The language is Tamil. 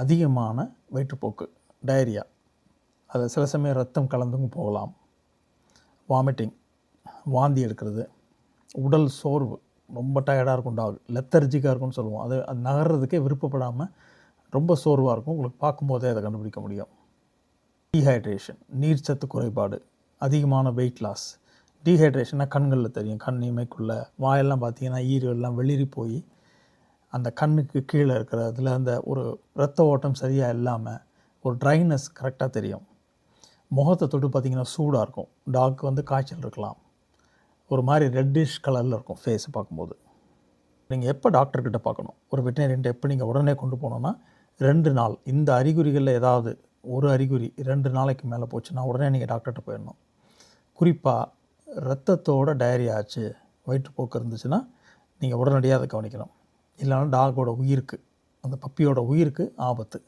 அதிகமான வயிற்றுப்போக்கு டயரியா அது சில சமயம் ரத்தம் கலந்தும் போகலாம். வாமிட்டிங் வாந்தி எடுக்கிறது. உடல் சோர்வு ரொம்ப டயர்டாக இருக்கும் டாக் லெத்தர்ஜிக்காக இருக்கும்னு சொல்லுவோம். அது அது நகர்றதுக்கே விருப்பப்படாமல் ரொம்ப சோர்வாக இருக்கும். உங்களுக்கு பார்க்கும்போதே அதை கண்டுபிடிக்க முடியும். டீஹைட்ரேஷன் நீர்ச்சத்து குறைபாடு அதிகமான வெயிட் லாஸ் டீஹைட்ரேஷனாக கண்களில் தெரியும். கண் இமைக்குள்ளே வாயெல்லாம் பார்த்தீங்கன்னா ஈரெல்லாம் வெளிரி போய் அந்த கண்ணுக்கு கீழே இருக்கிறதுல அந்த ஒரு ரத்த ஓட்டம் சரியாக இல்லாமல் ஒரு ட்ரைனஸ் கரெக்டாக தெரியும். முகத்தை தொட்டு பார்த்தீங்கன்னா சூடாக இருக்கும். டாக்கு வந்து காய்ச்சல் இருக்கலாம். ஒரு மாதிரி ரெட்டிஷ் கலரில் இருக்கும் ஃபேஸை பார்க்கும்போது. நீங்கள் எப்போ டாக்டர்கிட்ட பார்க்கணும்? ஒரு வெட்டினரியன்ட்ட எப்போ நீங்கள் உடனே கொண்டு போனோன்னா ரெண்டு நாள். இந்த அறிகுறிகளில் ஏதாவது ஒரு அறிகுறி ரெண்டு நாளைக்கு மேலே போச்சுன்னா உடனே நீங்கள் டாக்டர்கிட்ட போயிடணும். குறிப்பாக ரத்தத்தோட டயரி ஆச்சு வயிற்றுப்போக்கு இருந்துச்சுன்னா நீங்கள் உடனடியாக அதை கவனிக்கணும். இல்லைன்னா டாகோட உயிருக்கு அந்த பப்பியோட உயிருக்கு ஆபத்து.